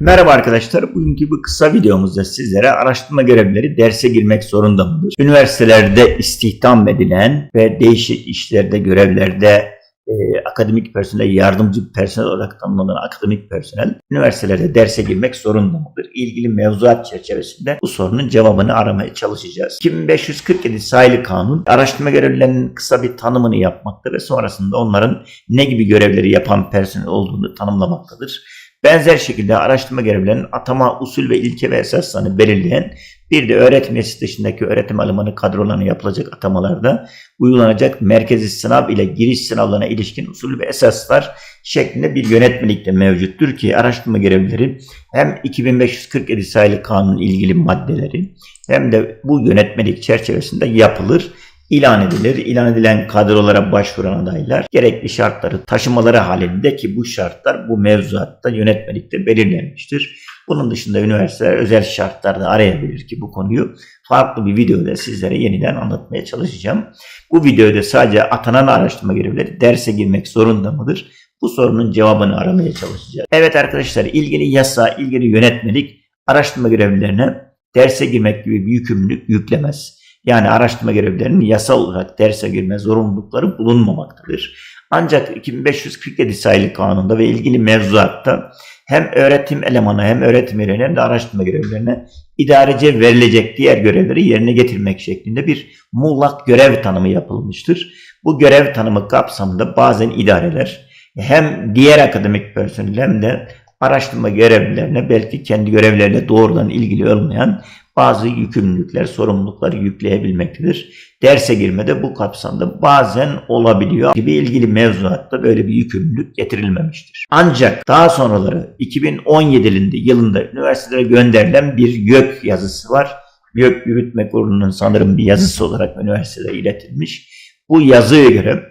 Merhaba arkadaşlar. Bugünkü bu kısa videomuzda sizlere araştırma görevlileri derse girmek zorunda mıdır? Üniversitelerde istihdam edilen ve değişik işlerde, görevlerde e, akademik personel, yardımcı personel olarak tanımlanan akademik personel üniversitelerde derse girmek zorunda mıdır? İlgili mevzuat çerçevesinde bu sorunun cevabını aramaya çalışacağız. 2547 sayılı kanun araştırma görevlilerinin kısa bir tanımını yapmakta ve sonrasında onların ne gibi görevleri yapan personel olduğunu tanımlamaktadır. Benzer şekilde araştırma görevlilerinin atama usul ve ilke ve esaslarını belirleyen bir de öğretim üyesi dışındaki öğretim elemanı kadrolarına yapılacak atamalarda uygulanacak merkezi sınav ile giriş sınavlarına ilişkin usul ve esaslar şeklinde bir yönetmelik de mevcuttur ki araştırma görevlileri hem 2547 sayılı kanun ilgili maddeleri hem de bu yönetmelik çerçevesinde yapılır ilan edilir. İlan edilen kadrolara başvuran adaylar gerekli şartları taşımaları halinde ki bu şartlar bu mevzuatta yönetmelikte belirlenmiştir. Bunun dışında üniversiteler özel şartlarda arayabilir ki bu konuyu farklı bir videoda sizlere yeniden anlatmaya çalışacağım. Bu videoda sadece atanan araştırma görevlileri derse girmek zorunda mıdır? Bu sorunun cevabını aramaya çalışacağız. Evet arkadaşlar ilgili yasa, ilgili yönetmelik araştırma görevlilerine derse girmek gibi bir yükümlülük yüklemez. Yani araştırma görevlilerinin yasal olarak derse girme zorunlulukları bulunmamaktadır. Ancak 2547 sayılı kanunda ve ilgili mevzuatta hem öğretim elemanı hem öğretim üyelerine hem de araştırma görevlilerine idarece verilecek diğer görevleri yerine getirmek şeklinde bir muğlak görev tanımı yapılmıştır. Bu görev tanımı kapsamında bazen idareler hem diğer akademik personel hem de araştırma görevlilerine belki kendi görevleriyle doğrudan ilgili olmayan bazı yükümlülükler, sorumluluklar yükleyebilmektedir. Derse girmede bu kapsamda bazen olabiliyor gibi ilgili mevzuatta böyle bir yükümlülük getirilmemiştir. Ancak daha sonraları 2017 yılında üniversitelere gönderilen bir YÖK yazısı var. YÖK Yürütme Kurulu'nun sanırım bir yazısı olarak üniversitede iletilmiş. Bu yazıya göre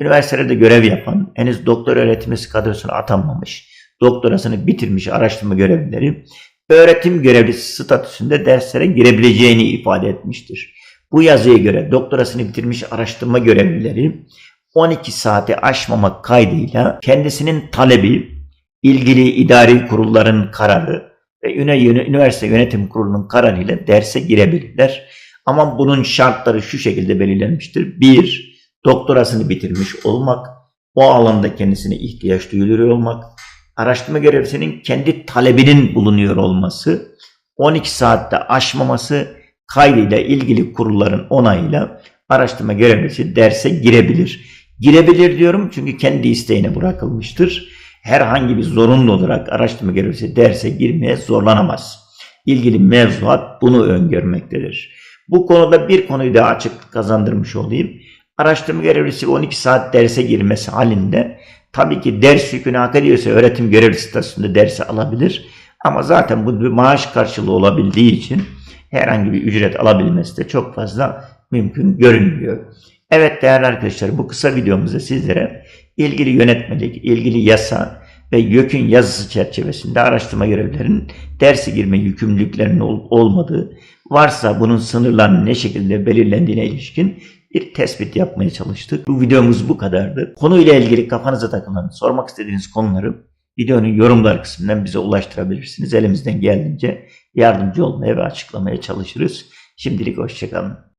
üniversitelerde görev yapan, henüz doktor öğretimi kadrosuna atanmamış, doktorasını bitirmiş araştırma görevlileri öğretim görevlisi statüsünde derslere girebileceğini ifade etmiştir. Bu yazıya göre doktorasını bitirmiş araştırma görevlileri 12 saati aşmamak kaydıyla kendisinin talebi, ilgili idari kurulların kararı ve üniversite yönetim kurulunun kararıyla derse girebilirler. Ama bunun şartları şu şekilde belirlenmiştir. Bir, doktorasını bitirmiş olmak, o alanda kendisine ihtiyaç duyuluyor olmak, araştırma görevlisinin kendi talebinin bulunuyor olması, 12 saatte aşmaması kaydıyla ilgili kurulların onayıyla araştırma görevlisi derse girebilir. Girebilir diyorum çünkü kendi isteğine bırakılmıştır. Herhangi bir zorunlu olarak araştırma görevlisi derse girmeye zorlanamaz. İlgili mevzuat bunu öngörmektedir. Bu konuda bir konuyu daha açık kazandırmış olayım. Araştırma görevlisi 12 saat derse girmesi halinde Tabii ki ders yükünü hak ediyorsa öğretim görevlisi statüsünde dersi alabilir. Ama zaten bu bir maaş karşılığı olabildiği için herhangi bir ücret alabilmesi de çok fazla mümkün görünmüyor. Evet değerli arkadaşlar bu kısa videomuzda sizlere ilgili yönetmelik, ilgili yasa ve YÖK'ün yazısı çerçevesinde araştırma görevlilerinin dersi girme yükümlülüklerinin olmadığı, varsa bunun sınırlarının ne şekilde belirlendiğine ilişkin bir tespit yapmaya çalıştık. Bu videomuz bu kadardı. Konuyla ilgili kafanıza takılan, sormak istediğiniz konuları videonun yorumlar kısmından bize ulaştırabilirsiniz. Elimizden geldiğince yardımcı olmaya ve açıklamaya çalışırız. Şimdilik hoşçakalın.